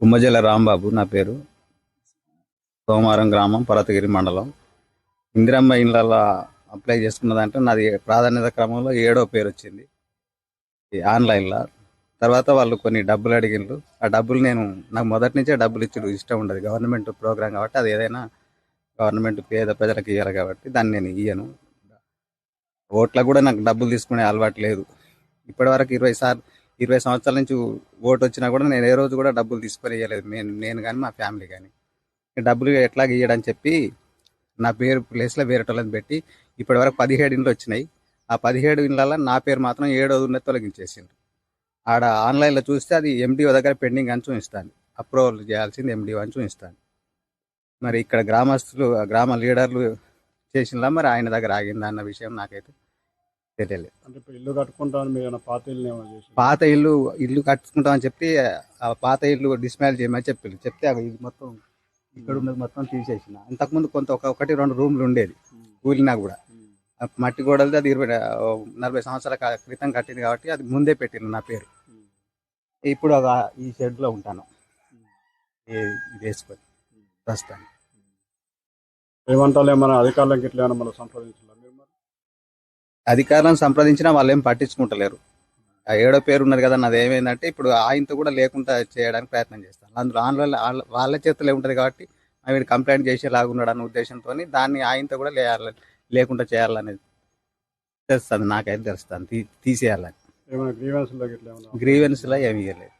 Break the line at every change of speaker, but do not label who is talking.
కుమ్మజల రాంబాబు నా పేరు. సోమవారం గ్రామం పర్వతగిరి మండలం. ఇందిరమ్మ ఇండ్లలో అప్లై చేసుకున్నదంటే నాది ప్రాధాన్యత క్రమంలో ఏడో పేరు వచ్చింది. ఈ ఆన్లైన్లో. తర్వాత వాళ్ళు కొన్ని డబ్బులు అడిగిండ్రు ఆ డబ్బులు నేను నాకు మొదటి నుంచే డబ్బులు ఇచ్చుడు ఇష్టం ఉండదు. గవర్నమెంట్ ప్రోగ్రామ్ కాబట్టి అది ఏదైనా గవర్నమెంట్ పేద ప్రజలకు ఇవ్వాలి కాబట్టి దాన్ని నేను ఇయ్యను. ఓట్ల కూడా నాకు డబ్బులు తీసుకునే అలవాటు లేదు. ఇప్పటివరకు ఇరవై సార్లు ఇరవై సంవత్సరాల నుంచి ఓటు వచ్చినా కూడా నేను ఏ రోజు కూడా డబ్బులు తీసుకొని ఇవ్వలేదు నేను నేను కానీ మా ఫ్యామిలీ కానీ డబ్బులు ఎట్లా ఇయ్యడని చెప్పి నా పేరు ప్లేస్లో వేరే వాళ్ళని పెట్టి ఇప్పటివరకు పదిహేడు ఇండ్లు వచ్చినాయి. ఆ పదిహేడు ఇండ్లలో నా పేరు మాత్రం ఏడోది ఉన్నది తొలగించేసిండ్రు. ఆడ ఆన్లైన్లో చూస్తే అది ఎండిఓ దగ్గర పెండింగ్ అని చూపిస్తాను అప్రూవల్ చేయాల్సింది ఎండిఓ అని చూపిస్తాను మరి ఇక్కడ గ్రామస్తులు గ్రామ లీడర్లు చేసినలా మరి ఆయన దగ్గర ఆగిందా అన్న విషయం నాకైతే తెలియలేదు.
అంటే ఇప్పుడు ఇల్లు కట్టుకుంటామని మీరు పాత ఇల్లు
పాత ఇల్లు ఇల్లు కట్టుకుంటామని చెప్పి ఆ పాత ఇల్లు డిస్మాల్ చేయమని చెప్పి చెప్తే ఇది మొత్తం ఇక్కడ ఉన్నది మొత్తం తీసేసిన. అంతకుముందు కొంత ఒక ఒకటి రెండు రూమ్లు ఉండేది కూలినా కూడా. మట్టి గోడలది అది ఇరవై నలభై సంవత్సరాల క్రితం కట్టింది కాబట్టి అది ముందే పెట్టింది నా పేరు. ఇప్పుడు ఒక ఈ షెడ్లో ఉంటాను. వేసుకొని ప్రస్తుతానికి.
ఏమంటారు ఏమైనా అధికారులకు ఇట్లా ఏమైనా మనం సంప్రదించాలా
అధికారులను సంప్రదించినా వాళ్ళు ఏం పట్టించుకుంటలేరు. ఆ ఏడో పేరు ఉన్నది కదా నాది ఏమైందంటే ఇప్పుడు ఆయనతో కూడా లేకుండా చేయడానికి ప్రయత్నం చేస్తాను అందులో ఆన్లైన్ వాళ్ళ- చేతిలో ఉంటుంది కాబట్టి ఆమె కంప్లైంట్ చేసేలాగా ఉన్నాడు అన్న ఉద్దేశంతో దాన్ని ఆయనతో కూడా లే- లేకుండా చేయాలనేది తెలుస్తుంది నాకైతే తెలుస్తుంది. తీసేయాలని. గ్రీవెన్స్లో ఏమి ఇవ్వలేదు